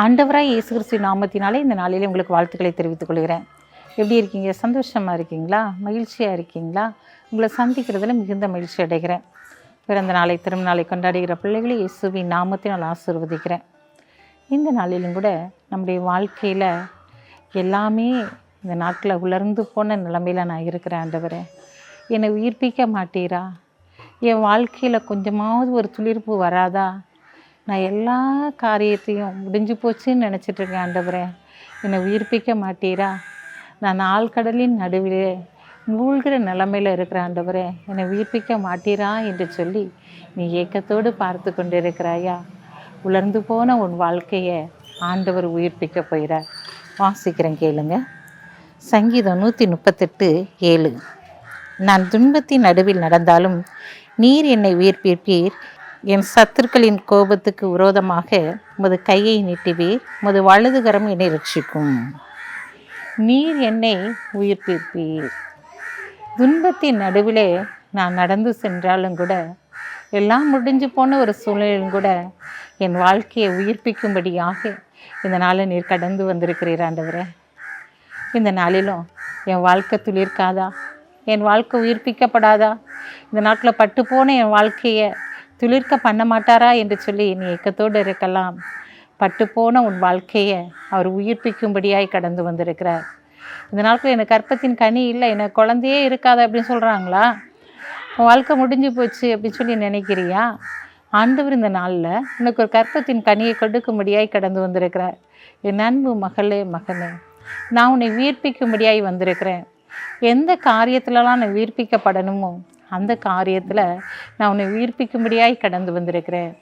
ஆண்டவராக இயேசு கிறிஸ்து நாமத்தினாலே இந்த நாளிலே உங்களுக்கு வாழ்த்துக்களை தெரிவித்துக் கொள்கிறேன். எப்படி இருக்கீங்க? சந்தோஷமாக இருக்கீங்களா? மகிழ்ச்சியாக இருக்கீங்களா? உங்களை சந்திக்கிறதுல மிகுந்த மகிழ்ச்சி அடைகிறேன். பிறந்த நாளை திருநாளை கொண்டாடுகிற பிள்ளைகளை இயேசுவின் நாமத்தினால் ஆசீர்வதிக்கிறேன். இந்த நாளிலும் கூட நம்முடைய வாழ்க்கையில் எல்லாமே இந்த நாட்டில் உலர்ந்து போன நிலைமையில் நான் இருக்கிறேன் ஆண்டவரே. என்னை உயிர்ப்பிக்க மாட்டீரா? என் வாழ்க்கையில் கொஞ்சமாவது ஒரு துளிர்ப்பு வராதா? நான் எல்லா காரியத்தையும் முடிஞ்சு போச்சுன்னு நினச்சிட்டு இருக்கேன் ஆண்டவரே. என்னை உயிர்ப்பிக்க மாட்டீரா? நான் ஆழ்கடலின் நடுவிலே மூழ்கிற நிலமையில் இருக்கிற ஆண்டவரே. என்னை உயிர்ப்பிக்க மாட்டீரா என்று சொல்லி நீ ஏக்கத்தோடு பார்த்து கொண்டிருக்கிறாயா? உலர்ந்து போன உன் வாழ்க்கையை ஆண்டவர் உயிர்ப்பிக்க போகிறார். வாசிக்கிறேன் கேளுங்க. சங்கீதம் நூற்றி முப்பத்தெட்டு ஏழு. நான் துன்பத்தின் நடுவில் நடந்தாலும் நீர் என்னை உயிர்ப்பிப்பீர். என் சத்துருக்களின் கோபத்துக்கு விரோதமாக உமது கையை நீட்டுவீர் உமது வலதுகரம் என்னை ரட்சிக்கும். நீர் என்னை உயிர்ப்பிப்பீர். துன்பத்தின் நடுவிலே நான் நடந்து சென்றாலும் கூட எல்லாம் முடிஞ்சு போன ஒரு சூழ்நிலையிலும் கூட என் வாழ்க்கையை உயிர்ப்பிக்கும்படியாக இந்த நாளை நீர் கடந்து வந்திருக்கிறீர் ஆண்டவரே. இந்த நாளிலும் என் வாழ்க்கை துளிர்க்காதா? என் வாழ்க்கை உயிர்ப்பிக்கப்படாதா? இந்த நாட்டில் பட்டு போன என் வாழ்க்கையை துளிர்க்க பண்ண மாட்டாரா என்று சொல்லி நீ ஏக்கத்தோடு இருக்கலாம். பட்டுப்போன உன் வாழ்க்கையை அவர் உயிர்ப்பிக்கும்படியாய் கடந்து வந்திருக்கிறார். இந்த நாட்கள் எனக்கு கற்பத்தின் கனி இல்லை எனக்கு குழந்தையே இருக்காது அப்படின்னு சொல்கிறாங்களா உன் வாழ்க்கை முடிஞ்சு போச்சு அப்படின்னு சொல்லி நினைக்கிறியா? ஆண்டவர் இந்த நாளில் உனக்கு ஒரு கற்பத்தின் கனியை கொடுக்கும்படியாய் கடந்து வந்திருக்கிறார். என் அன்பு மகளே மகனே நான் உன்னை உயிர்ப்பிக்கும்படியாய் வந்திருக்கிறேன். எந்த காரியத்திலலாம் நான் உயிர்ப்பிக்கப்படணுமோ அந்த காரியத்தில் நான் உன்னை உயிர்ப்பிக்கும்படியாய் கடந்து வந்திருக்கிறேன்.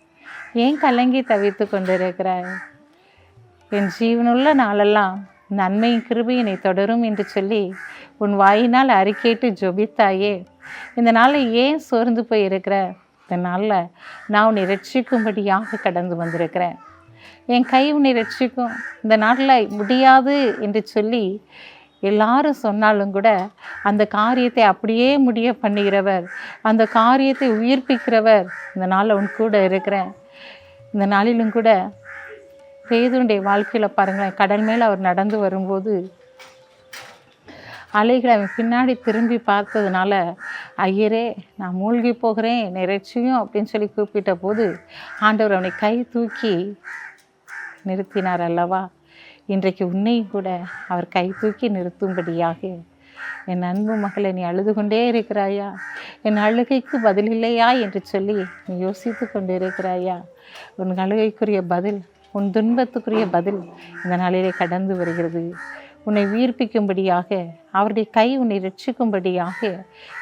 ஏன் கலங்கி தவித்து கொண்டிருக்கிறாய்? என் ஜீவனுள்ள நாளெல்லாம் நன்மை கிருபையினை தொடரும் என்று சொல்லி உன் வாயினால் அறிக்கையிட்டு ஜொபித்தாயே. இந்த நாளில் ஏன் சோர்ந்து போய் இருக்கிற இந்த நாளில் நான் உன்னை ரட்சிக்கும்படியாக கடந்து வந்திருக்கிறேன். என் கை உன்னை ரட்சிக்கும் இந்த நாட்டில் முடியாது என்று சொல்லி எல்லாரும் சொன்னாலும் கூட அந்த காரியத்தை அப்படியே முடிய பண்ணுகிறவர் அந்த காரியத்தை உயிர்ப்பிக்கிறவர் இந்த நாளில் உன் கூட இருக்கிறேன். இந்த நாளிலும் கூட பேதுடைய வாழ்க்கையில் பாருங்களேன் கடல் மேலே அவர் நடந்து வரும்போது அலைகளை அவன் பின்னாடி திரும்பி பார்த்ததுனால ஐயரே நான் மூழ்கி போகிறேன் நிறைச்சியும் அப்படின்னு சொல்லி கூப்பிட்ட போது ஆண்டவர் அவனை கை தூக்கி நிறுத்தினார் அல்லவா? இன்றைக்கு உன்னையும் கூட அவர் கை தூக்கி நிறுத்தும்படியாக என் அன்பு மகளை நீ அழுது கொண்டே இருக்கிறாயா? என் அழுகைக்கு பதில் இல்லையா என்று சொல்லி நீ யோசித்து கொண்டு இருக்கிறாயா? உன் அழுகைக்குரிய பதில் உன் துன்பத்துக்குரிய பதில் இந்த நாளிலே கடந்து வருகிறது. உன்னை உயிர்ப்பிக்கும்படியாக அவருடைய கை உன்னை ரட்சிக்கும்படியாக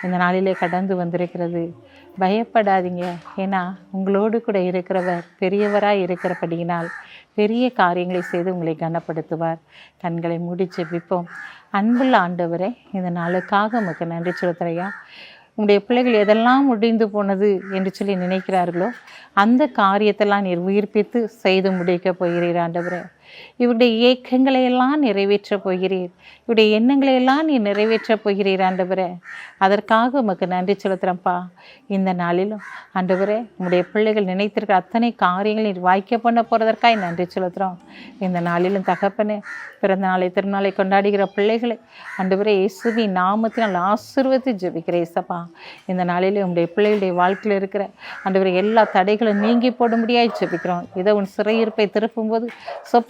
இந்த நாளிலே கடந்து வந்திருக்கிறது. பயப்படாதீங்க. ஏன்னா உங்களோடு கூட இருக்கிறவர் பெரியவராக இருக்கிறபடியினால் பெரிய காரியங்களை செய்து உங்களை கனப்படுத்துவார். கண்களை மூடி செபிப்போம் அன்புள்ள ஆண்டவரே இந்த நாளுக்காக உமக்கு நன்றி செலுத்துறையா உங்களுடைய பிள்ளைகள் எதெல்லாம் முடிந்து போனது என்று சொல்லி நினைக்கிறார்களோ அந்த காரியத்தெல்லாம் நீர் உயிர்ப்பித்து செய்து முடிக்கப் போகிறீர் ஆண்டவரே. இவருடைய ஏக்கங்களை எல்லாம் நிறைவேற்றப் போகிறீர். இவருடைய எண்ணங்களை எல்லாம் நீ நிறைவேற்றப் போகிறீர் ஆண்டவரே. அதற்காக உமக்கு நன்றி செலுத்துகிறேன்ப்பா இந்த நாளிலும் ஆண்டவரே உங்களுடைய பிள்ளைகள் நினைத்திருக்கிற அத்தனை காரியங்கள் நீர் வாய்க்க பண்ண போகிறதற்காக நன்றி செலுத்துகிறோம் இந்த நாளிலும் தகப்பனே பிறந்த நாளை திருநாளை கொண்டாடுகிற பிள்ளைகளை ஆண்டவரே இயேசுவி நாமத்தினால் ஆசீர்வதி ஜெபிக்கிறேன் இசப்பா இந்த நாளிலே உங்களுடைய பிள்ளைகளுடைய வாழ்க்கையில் இருக்கிற ஆண்டவரே எல்லா தடைகளும் நீங்கி போடும்படியாய் ஜெபிக்கிறோம். இதை உன் சிறையிருப்பை திருப்பும்போது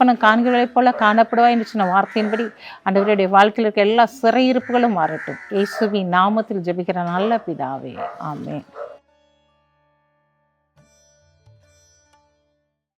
சொப்பனம் காண்கிறவளைப் போல காணப்படுவா என்று சொன்ன வார்த்தையின்படி அண்டவருடைய வாழ்க்கையில் இருக்க எல்லா சிறையிருப்புகளும் மாறட்டும். இயேசுவி நாமத்தில் ஜெபிக்கிற நல்ல பிதாவே. ஆமே